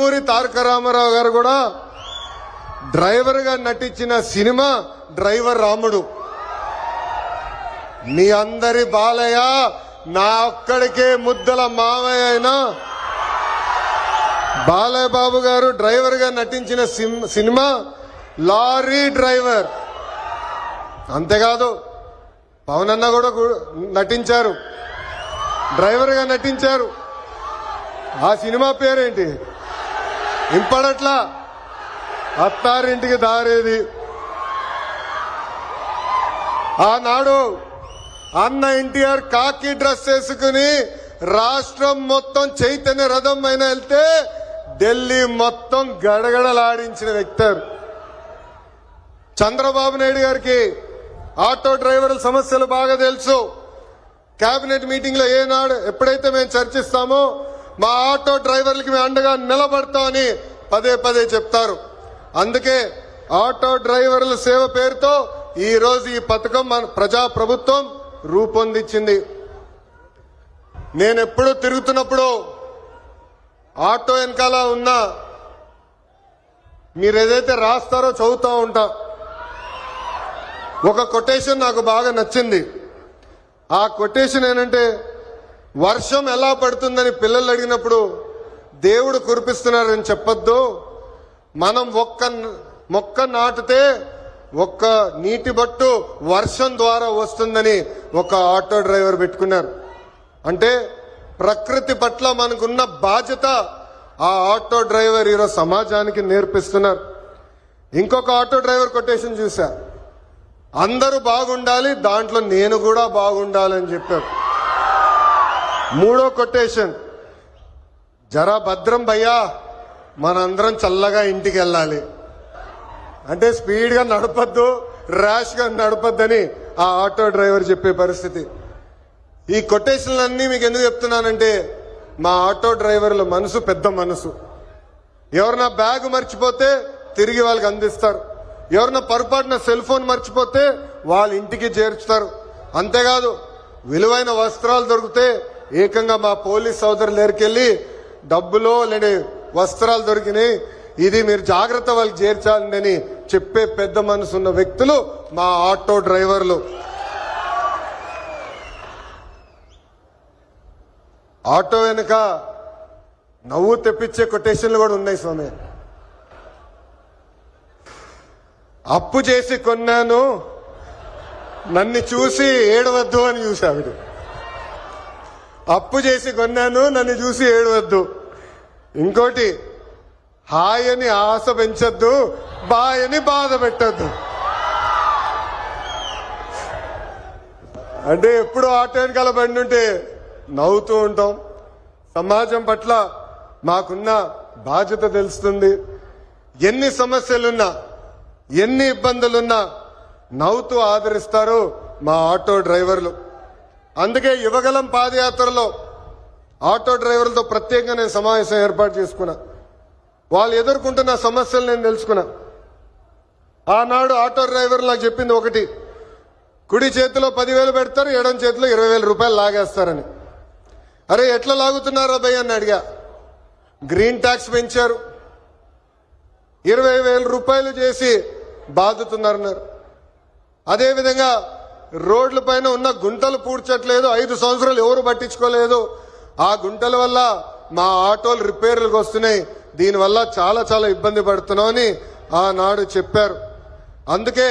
నందమూరి తారక రామారావు గారు కూడా డ్రైవర్గా నటించిన సినిమా డ్రైవర్ రాముడు. మీ అందరి బాలయ్య నా ఒక్కడికే ముద్దల మావయ్య అయినా బాలయ్య బాబు గారు డ్రైవర్గా నటించిన సిమ్- సినిమా లారీ డ్రైవర్. అంతేకాదు పవన్ అన్న కూడా నటించారు. డ్రైవర్గా నటించారు. ఆ సినిమా పేరేంటి? ఇంపడట్లా. అత్తారింటికి దారేది. ఆనాడు అన్న ఎన్టీఆర్ కాకి డ్రెస్ వేసుకుని రాష్ట్రం మొత్తం చైతన్య రథం పైన వెళ్తే ఢిల్లీ మొత్తం గడగడలాడించిన వ్యక్తి చంద్రబాబు నాయుడు గారికి ఆటో డ్రైవర్ల సమస్యలు బాగా తెలుసు. కేబినెట్ మీటింగ్లో ఏనాడు ఎప్పుడైతే మేము చర్చిస్తామో మా ఆటో డ్రైవర్లకి మేము అండగా నిలబడతామని పదే పదే చెప్తారు. అందుకే ఆటో డ్రైవర్ల సేవ పేరుతో ఈ రోజు ఈ పథకం మన ప్రజా ప్రభుత్వం రూపొందించింది. నేను ఎప్పుడు తిరుగుతున్నప్పుడు ఆటో వెనకాల ఉన్నా మీరు ఏదైతే రాస్తారో చదువుతూ ఉంటా. ఒక కొటేషన్ నాకు బాగా నచ్చింది. ఆ కొటేషన్ ఏంటంటే వర్షం ఎలా పడుతుందని పిల్లలు అడిగినప్పుడు దేవుడు కురిపిస్తున్నారని చెప్పొద్దు. మనం ఒక్క మొక్క నాటితే ఒక్క నీటి బట్టు వర్షం ద్వారా వస్తుందని ఒక ఆటో డ్రైవర్ పెట్టుకున్నారు. అంటే ప్రకృతి పట్ల మనకున్న బాధ్యత ఆ ఆటో డ్రైవర్ ఈరోజు సమాజానికి నేర్పిస్తున్నారు. ఇంకొక ఆటో డ్రైవర్ కొటేషన్ చూసా. అందరూ బాగుండాలి దాంట్లో నేను కూడా బాగుండాలని చెప్పారు. మూడో కొటేషన్. జరా భద్రం భయ్యా మనందరం చల్లగా ఇంటికి వెళ్ళాలి. అంటే స్పీడ్గా నడపద్దు ర్యాష్గా నడపద్దని ఆ ఆటో డ్రైవర్ చెప్పే పరిస్థితి. ఈ కొటేషన్లన్నీ మీకు ఎందుకు చెప్తున్నానంటే మా ఆటో డ్రైవర్ల మనసు పెద్ద మనసు. ఎవరన్నా బ్యాగ్ మర్చిపోతే తిరిగి వాళ్ళకి అందిస్తారు. ఎవరన్నా పొరపాటున సెల్ ఫోన్ మర్చిపోతే వాళ్ళ ఇంటికి చేర్చుతారు. అంతేకాదు విలువైన వస్త్రాలు దొరికితే ఏకంగా మా పోలీస్ సోదరులు దగ్గరికెళ్ళి డబ్బులో లేని వస్త్రాలు దొరికినాయి. ఇది మీరు జాగ్రత్త వాళ్ళకి చేర్చాలని చెప్పే పెద్ద మనసు ఉన్న వ్యక్తులు మా ఆటో డ్రైవర్లు. ఆటో వెనుక నవ్వు తెప్పించే కొటేషన్లు కూడా ఉన్నాయి స్వామి. అప్పు చేసి కొన్నాను. నన్ను చూసి ఏడవద్దు అని చూసావిడు అప్పు చేసి కొన్నాను నన్ను చూసి ఏడవద్దు. ఇంకోటి హాయ్ అని ఆశ పెంచద్దు బాయ్ అని బాధ పెట్టద్దు. అంటే ఎప్పుడు ఆటో వెనకాల బండి ఉంటే నవ్వుతూ ఉంటాం. సమాజం పట్ల మాకున్న బాధ్యత తెలుస్తుంది. ఎన్ని సమస్యలున్నా ఎన్ని ఇబ్బందులున్నా నవ్వుతూ ఆదరిస్తారు మా ఆటో డ్రైవర్లు. అందుకే యువగలం పాదయాత్రలో ఆటో డ్రైవర్లతో ప్రత్యేకంగా నేను సమావేశం ఏర్పాటు చేసుకున్నా. వాళ్ళు ఎదుర్కొంటున్న సమస్యలు నేను తెలుసుకున్నా. ఆనాడు ఆటో డ్రైవర్ నాకు చెప్పింది ఒకటి కుడి చేతిలో పదివేలు పెడతారు ఎడం చేతిలో ఇరవై వేల రూపాయలు లాగేస్తారని. అరే ఎట్లా లాగుతున్నారా భయ్య అని అడిగా. గ్రీన్ ట్యాక్స్ పెంచారు. ఇరవై వేల రూపాయలు చేసి బాదుతున్నారన్నారు. అదేవిధంగా రోడ్ల పైన ఉన్న గుంటలు పూడ్చట్లేదు ఐదు సంవత్సరాలు ఎవరు పట్టించుకోలేదు. ఆ గుంటల వల్ల మా ఆటోలు రిపేర్లకు వస్తున్నాయి. దీనివల్ల చాలా చాలా ఇబ్బంది పడుతున్నామని ఆనాడు చెప్పారు. అందుకే